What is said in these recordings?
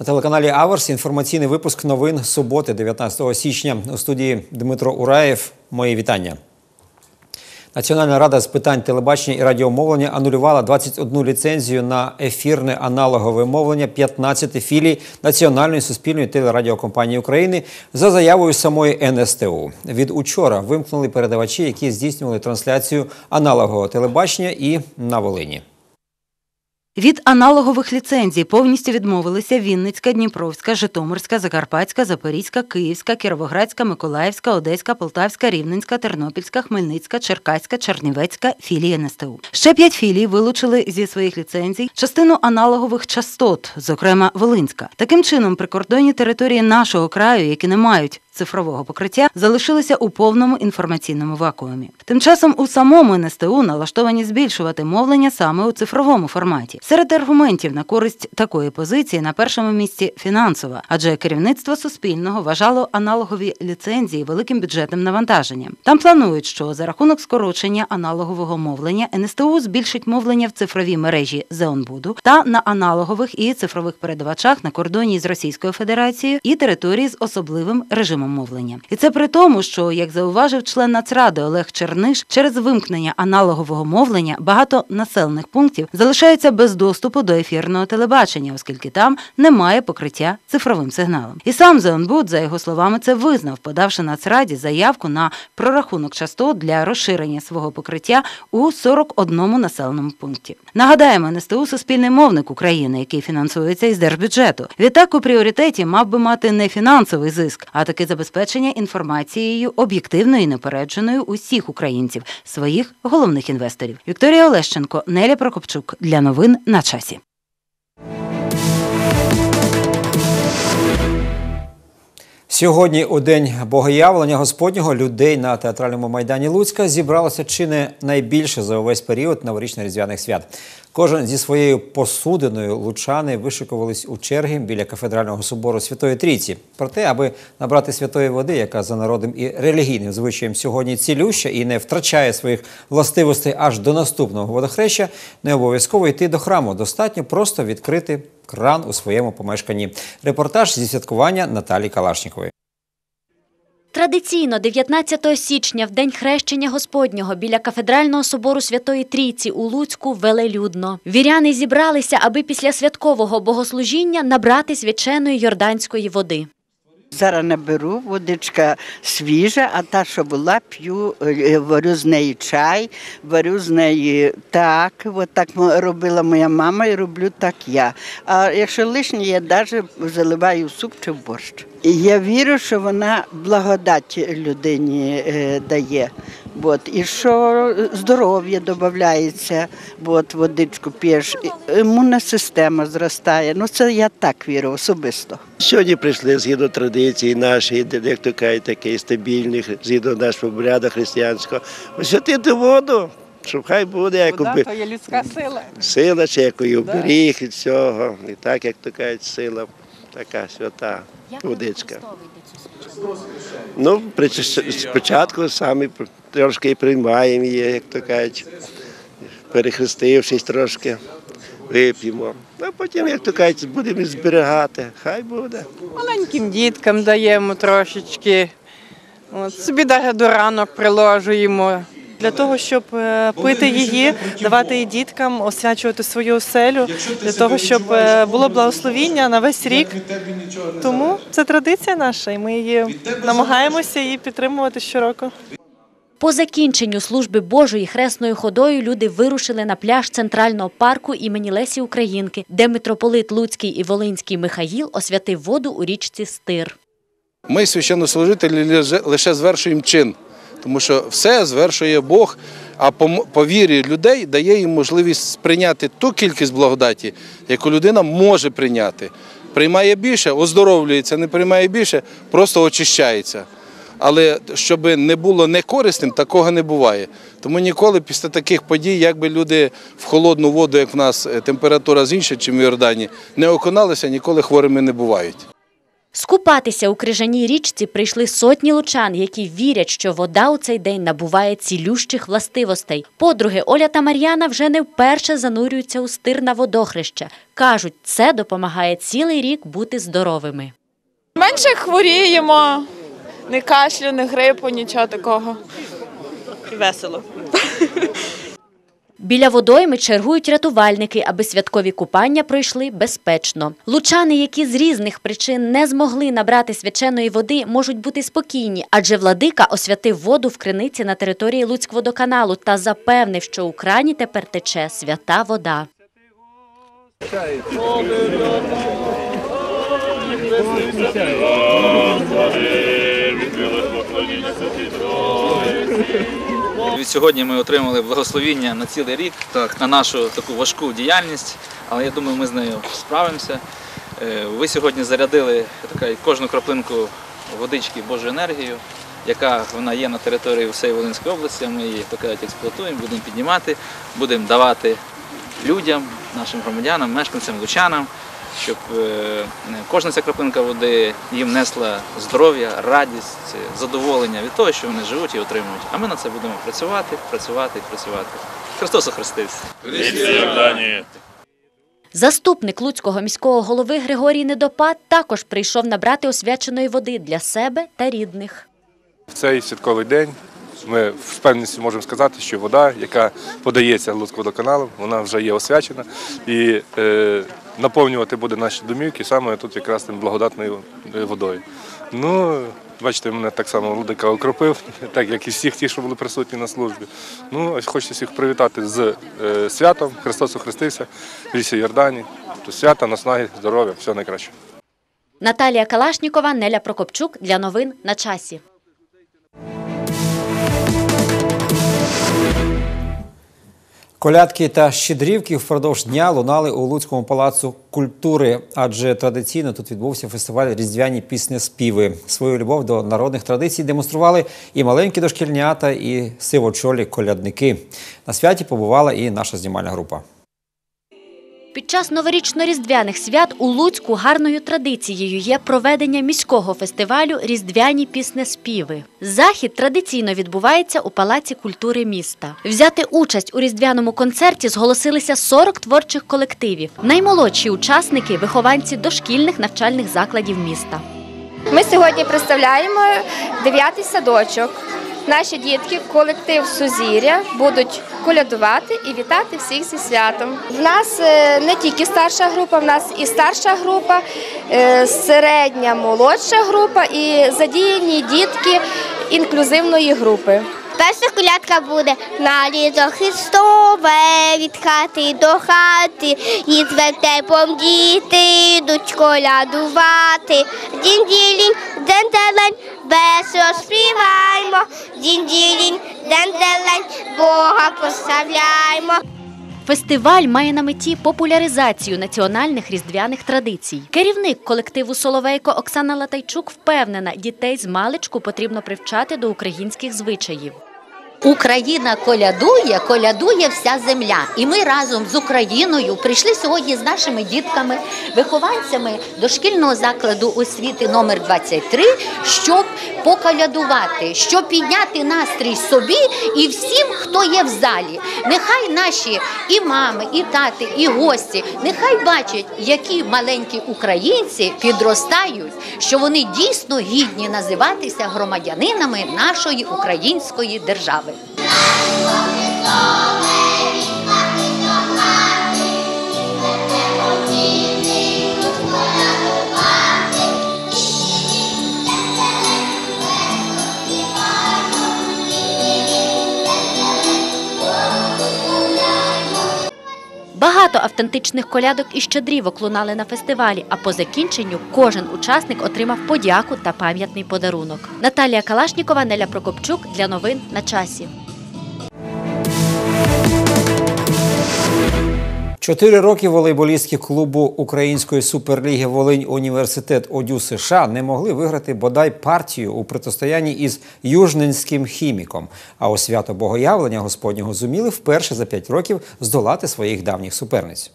На телеканалі Аверс інформаційний випуск новин суботи, 19 січня. У студії Дмитро Ураєв. Мої вітання. Національна рада з питань телебачення і радіомовлення анулювала 21 ліцензію на ефірне аналогове мовлення 15 філій Національної суспільної телерадіокомпанії України за заявою самої НСТУ. Від учора вимкнули передавачі, які здійснювали трансляцію аналогового телебачення і на Волині. Від аналогових ліцензій повністю відмовилися Вінницька, Дніпровська, Житомирська, Закарпатська, Запорізька, Київська, Кіровоградська, Миколаївська, Одеська, Полтавська, Рівненська, Тернопільська, Хмельницька, Черкаська, Чернівецька філії НСТУ. Ще п'ять філій вилучили зі своїх ліцензій частину аналогових частот, зокрема Волинська. Таким чином, прикордонні території нашого краю, які не мають цифрового покриття залишилися у повному інформаційному вакуумі. Тим часом у самому НСТУ налаштовані збільшувати мовлення саме у цифровому форматі. Серед аргументів на користь такої позиції на першому місці фінансова, адже керівництво Суспільного вважало аналогові ліцензії великим бюджетним навантаженням. Там планують, що за рахунок скорочення аналогового мовлення НСТУ збільшить мовлення в цифровій мережі Зеонбуду та на аналогових і цифрових передавачах на кордоні з Російською Федерацією і території з особливим режимом мовлення. І це при тому, що як зауважив член Нацради Олег Черниш, через вимкнення аналогового мовлення багато населених пунктів залишаються без доступу до ефірного телебачення, оскільки там немає покриття цифровим сигналом. І сам Зеонбуд, за його словами, це визнав, подавши Нацраді заявку на прорахунок частот для розширення свого покриття у 41 населеному пункті. Нагадаємо, НСТУ суспільний мовник України, який фінансується із держбюджету. Відтак у пріоритеті мав би мати не фінансовий зиск, а таки забезпечення інформацією об'єктивною і непередженою усіх українців, своїх головних інвесторів. Вікторія Олещенко, Неля Прокопчук для новин на часі. Сьогодні, у день богоявлення Господнього, людей на театральному майдані Луцька зібралося чи не найбільше за увесь період новорічно-різдвяних свят. Кожен зі своєю посудиною лучани вишикувались у черги біля кафедрального собору Святої Трійці. Проте, аби набрати святої води, яка за народом і релігійним звичаєм сьогодні цілюща і не втрачає своїх властивостей аж до наступного водохреща, не обов'язково йти до храму. Достатньо просто відкрити кран у своєму помешканні. Репортаж зі святкування Наталі Калашнікової. Традиційно 19 січня, в день хрещення Господнього, біля кафедрального собору Святої Трійці у Луцьку велелюдно. Віряни зібралися, аби після святкового богослужіння набрати свяченої йорданської води. Зараз наберу, водичка свіжа, а та, що була, п'ю, е, варю з неї чай, варю з неї так. От так робила моя мама і роблю так я. А якщо лишнє, я навіть заливаю в суп чи в борщ. Я вірю, що вона благодать людині е, дає. От, і що здоров'я додається, от, водичку п'єш, імунна система зростає. Ну це я так вірю особисто. Сьогодні прийшли згідно традиції нашої, як то кажуть, такий стабільних, згідно нашого обряду християнського, освятити воду. Щоб хай буде як Вода то є людська сила. сила, чи якої оберіг від цього. І так, як то кажуть, сила така свята водичка. Ну, спочатку самі трошки приймаємо її, як то кажуть, перехрестившись трошки, вип'ємо. А потім, як то кажуть, будемо зберігати. Хай буде. Маленьким діткам даємо трошечки. От, собі навіть до ранок приложуємо. Для того, щоб е, пити її, давати її діткам, освячувати свою оселю, для того, щоб е, було благословіння на весь рік. Тому це традиція наша, і ми її намагаємося її підтримувати щороку. По закінченню служби Божої хресною ходою люди вирушили на пляж центрального парку імені Лесі Українки, де митрополит Луцький і Волинський Михаїл освятив воду у річці Стир. Ми, священнослужителі, лише звершуємо чин, тому що все звершує Бог, а по вірі людей дає їм можливість сприйняти ту кількість благодаті, яку людина може прийняти. Приймає більше, оздоровлюється, не приймає більше, просто очищається. Але щоб не було некорисним, такого не буває. Тому ніколи після таких подій, якби люди в холодну воду, як в нас температура з інша, ніж в Йордані, не окуналися, ніколи хворими не бувають. Скупатися у крижаній річці прийшли сотні лучан, які вірять, що вода у цей день набуває цілющих властивостей. Подруги Оля та Мар'яна вже не вперше занурюються у стир на водохреща. Кажуть, це допомагає цілий рік бути здоровими. Менше хворіємо, не кашлю, не грипу, нічого такого. Весело. Біля водойми чергують рятувальники, аби святкові купання пройшли безпечно. Лучани, які з різних причин не змогли набрати свяченої води, можуть бути спокійні, адже владика освятив воду в криниці на території Луцькводоканалу та запевнив, що у крані тепер тече свята вода. Від сьогодні ми отримали благословіння на цілий рік так. на нашу таку важку діяльність, але я думаю, ми з нею справимося. Е, Ви сьогодні зарядили така, кожну краплинку водички Божою енергією, яка вона є на території всієї Волинської області. Ми її так кажуть, експлуатуємо, будемо піднімати, будемо давати людям, нашим громадянам, мешканцям, лучанам, щоб е, кожна ця краплинка води їм несла здоров'я, радість, задоволення від того, що вони живуть і отримують. А ми на це будемо працювати, працювати і працювати. Христос охрестився. Заступник Луцького міського голови Григорій Недопад також прийшов набрати освяченої води для себе та рідних. В цей святковий день ми з певністю можемо сказати, що вода, яка подається Луцькводоканалом, вона вже є освячена і е, наповнювати буде наші домівки саме тут якраз тим благодатною водою. Ну, бачите, мене так само Лудика окропив, так як і всіх ті, що були присутні на службі. Ну, хочеться всіх привітати з е, святом. Христос охрестився, в лісі Йордані. То свята, наснаги, здоров'я, все найкраще. Наталія Калашнікова, Неля Прокопчук для новин на часі. Колядки та щедрівки впродовж дня лунали у Луцькому палацу культури, адже традиційно тут відбувся фестиваль різдвяні пісні співи. Свою любов до народних традицій демонстрували і маленькі дошкільнята, і сивочолі колядники. На святі побувала і наша знімальна група. Під час новорічно-різдвяних свят у Луцьку гарною традицією є проведення міського фестивалю Різдвяні піснеспіви. Захід традиційно відбувається у Палаці культури міста. Взяти участь у різдвяному концерті зголосилися 40 творчих колективів. Наймолодші учасники вихованці дошкільних навчальних закладів міста. Ми сьогодні представляємо дев'ятий садочок. Наші дітки, колектив Сузір'я, будуть колядувати і вітати всіх зі святом. В нас е, не тільки старша група, в нас і старша група, е, середня, молодша група і задіяні дітки інклюзивної групи. Перша колядка буде на літо Христове від хати до хати, і з вертепом діти йдуть колядувати. Дін-ділінь, ден-делень, весело співаємо. Дін-ділінь, ден-делень, Бога прославляємо. Фестиваль має на меті популяризацію національних різдвяних традицій. Керівник колективу Соловейко Оксана Латайчук впевнена, дітей з маличку потрібно привчати до українських звичаїв. Україна колядує, колядує вся земля. І ми разом з Україною прийшли сьогодні з нашими дітками, вихованцями дошкільного закладу освіти номер 23 щоб поколядувати, щоб підняти настрій собі і всім, хто є в залі. Нехай наші і мами, і тати, і гості, нехай бачать, які маленькі українці підростають, що вони дійсно гідні називатися громадянинами нашої української держави. Life Багато автентичних колядок і щедрівок лунали на фестивалі. А по закінченню кожен учасник отримав подяку та пам'ятний подарунок. Наталія Калашнікова, Неля Прокопчук для новин на часі. Чотири роки волейболістки клубу Української суперліги Волинь Університет ОДЮ США не могли виграти бодай партію у протистоянні із Южненським хіміком. А у свято Богоявлення Господнього зуміли вперше за п'ять років здолати своїх давніх суперниць.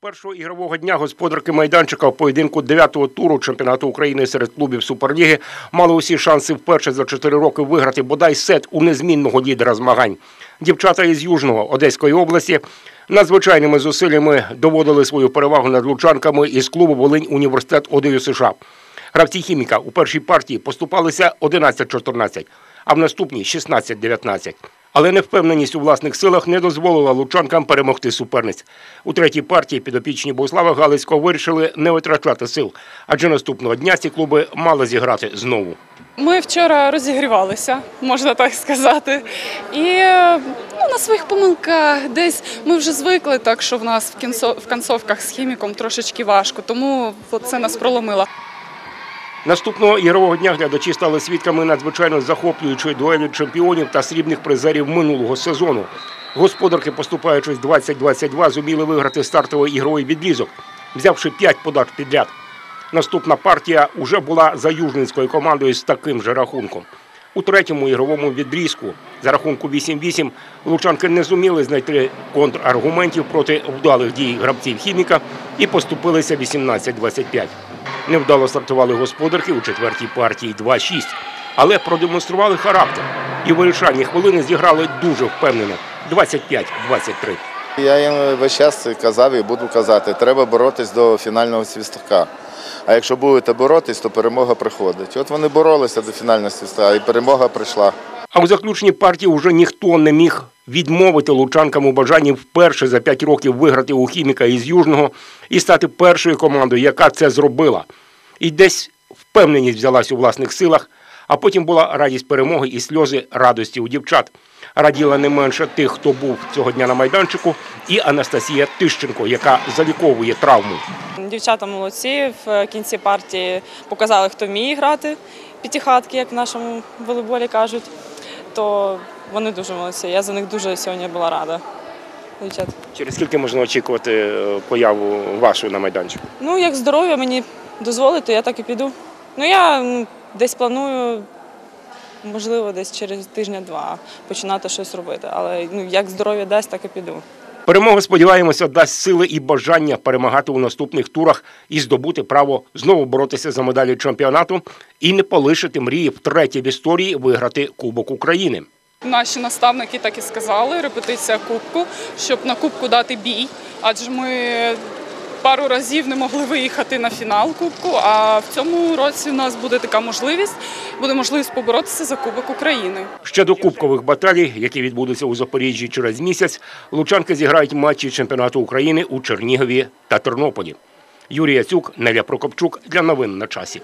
Першого ігрового дня господарки майданчика в поєдинку 9-го туру чемпіонату України серед клубів Суперліги мали усі шанси вперше за 4 роки виграти бодай сет у незмінного лідера змагань. Дівчата із Южного Одеської області надзвичайними зусиллями доводили свою перевагу над лучанками із клубу Волинь Університет ОДЮ США. Гравці хіміка у першій партії поступалися 11-14, а в наступній 16-19. Але невпевненість у власних силах не дозволила лучанкам перемогти суперниць. У третій партії підопічні Богослава Галицького вирішили не витрачати сил, адже наступного дня ці клуби мали зіграти знову. Ми вчора розігрівалися, можна так сказати. І ну, на своїх помилках десь ми вже звикли, так що в нас в кінцо, в концовках з хіміком трошечки важко, тому це нас проломило. Наступного ігрового дня глядачі стали свідками надзвичайно захоплюючої дуелі чемпіонів та срібних призерів минулого сезону. Господарки, поступаючись 20-22, зуміли виграти стартовий ігровий відрізок, взявши 5 подач підряд. Наступна партія уже була за южненською командою з таким же рахунком. У третьому ігровому відрізку за рахунку 8-8 лучанки не зуміли знайти контраргументів проти вдалих дій гравців хіміка і поступилися 18-25. Невдало стартували господарки у четвертій партії 2-6, але продемонстрували характер і вирішальні хвилини зіграли дуже впевнено 25-23. Я їм весь час казав і буду казати, треба боротись до фінального свістка. А якщо будете боротись, то перемога приходить. От вони боролися до фінального свістка, і перемога прийшла. А у заключній партії вже ніхто не міг відмовити лучанкам у бажанні вперше за 5 років виграти у хіміка із Южного і стати першою командою, яка це зробила. І десь впевненість взялась у власних силах, а потім була радість перемоги і сльози радості у дівчат. Раділа не менше тих, хто був цього дня на майданчику, і Анастасія Тищенко, яка заліковує травму. Дівчата молодці в кінці партії показали, хто вміє грати п'ятихатки, як в нашому волейболі кажуть. То вони дуже молодці. Я за них дуже сьогодні була рада. Дівчат. Через скільки можна очікувати е, появу вашу на майданчику? Ну, як здоров'я мені дозволить, то я так і піду. Ну, я десь планую, можливо, десь через тижня-два починати щось робити. Але ну, як здоров'я дасть, так і піду. Перемога, сподіваємося, дасть сили і бажання перемагати у наступних турах і здобути право знову боротися за медалі чемпіонату і не полишити мрії втретє в історії виграти Кубок України. Наші наставники так і сказали, репетиція кубку, щоб на кубку дати бій, адже ми пару разів не могли виїхати на фінал кубку. А в цьому році у нас буде така можливість, буде можливість поборотися за Кубок України. Ще до кубкових баталій, які відбудуться у Запоріжжі через місяць, лучанки зіграють матчі чемпіонату України у Чернігові та Тернополі. Юрій Яцюк, Неля Прокопчук для новин на часі.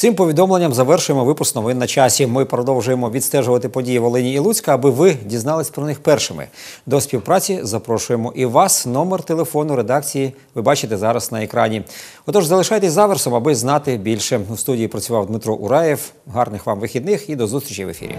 Цим повідомленням завершуємо випуск новин на часі. Ми продовжуємо відстежувати події Волині і Луцька, аби ви дізнались про них першими. До співпраці запрошуємо і вас. Номер телефону редакції ви бачите зараз на екрані. Отож, залишайтесь заверсом, аби знати більше. У студії працював Дмитро Ураєв. Гарних вам вихідних і до зустрічі в ефірі.